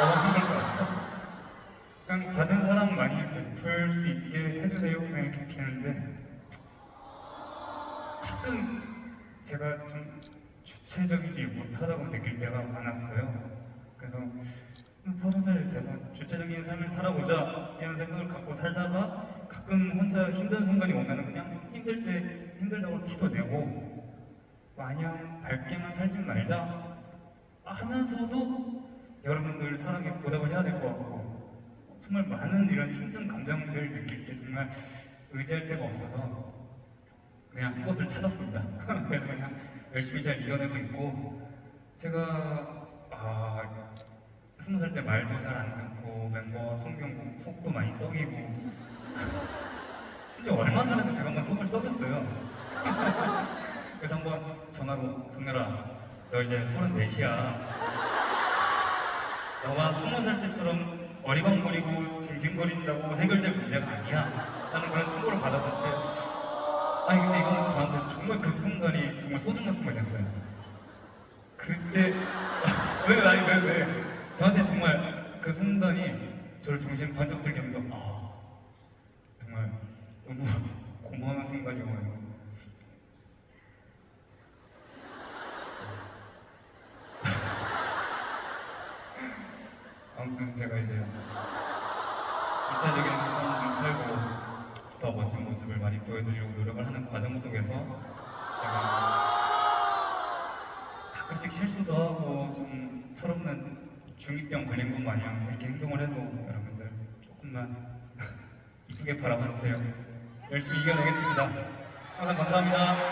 너무 힘들 것 같아요. 그냥 받은 사람 많이 베풀 수 있게 해주세요. 그냥 이렇게 비는데 가끔 제가 좀 주체적이지 못하다고 느낄 때가 많았어요. 그래서 한 서른 살 돼서 주체적인 삶을 살아보자 이런 생각을 갖고 살다가 가끔 혼자 힘든 순간이 오면 그냥 힘들 때 힘들다고 티도 내고 마냥 밝게만 살지 말자 하면서도 여러분들 사랑에 보답을 해야 될 것 같고 정말 많은 이런 힘든 감정들 느낄 때 정말 의지할 데가 없어서 그냥 한 곳을 찾았습니다. 그래서 그냥 열심히 잘 이겨내고 있고 제가 아 스무 살 때 말도 잘 안 듣고 멤버 성경 속도 많이 썩이고 심지어 얼마 전에도 제가 한번 속을 썩였어요. 그래서 한번 전화로 성렬아 너 이제 서른 넷이야. 너가 스무 살 때처럼 어리광부리고 징징거린다고 해결될 문제가 아니야. 라는 그런 충고를 받았을 때 아니 근데 이거는 저한테 정말 그 순간이 정말 소중한 순간이었어요. 그때 왜 아니 왜 왜? 저한테 정말 그 순간이 저를 정신 번쩍 들게 하면서 아 정말 너무 고마운 순간이어가지고 아무튼 제가 이제 주체적인 삶을 살고 더 멋진 모습을 많이 보여드리려고 노력을 하는 과정 속에서 제가 가끔씩 실수도 하고 좀 철없는 중이병 걸린 것 마냥 이렇게 행동을 해도 여러분들 조금만 이쁘게 바라봐 주세요. 열심히 이겨내겠습니다. 항상 감사합니다.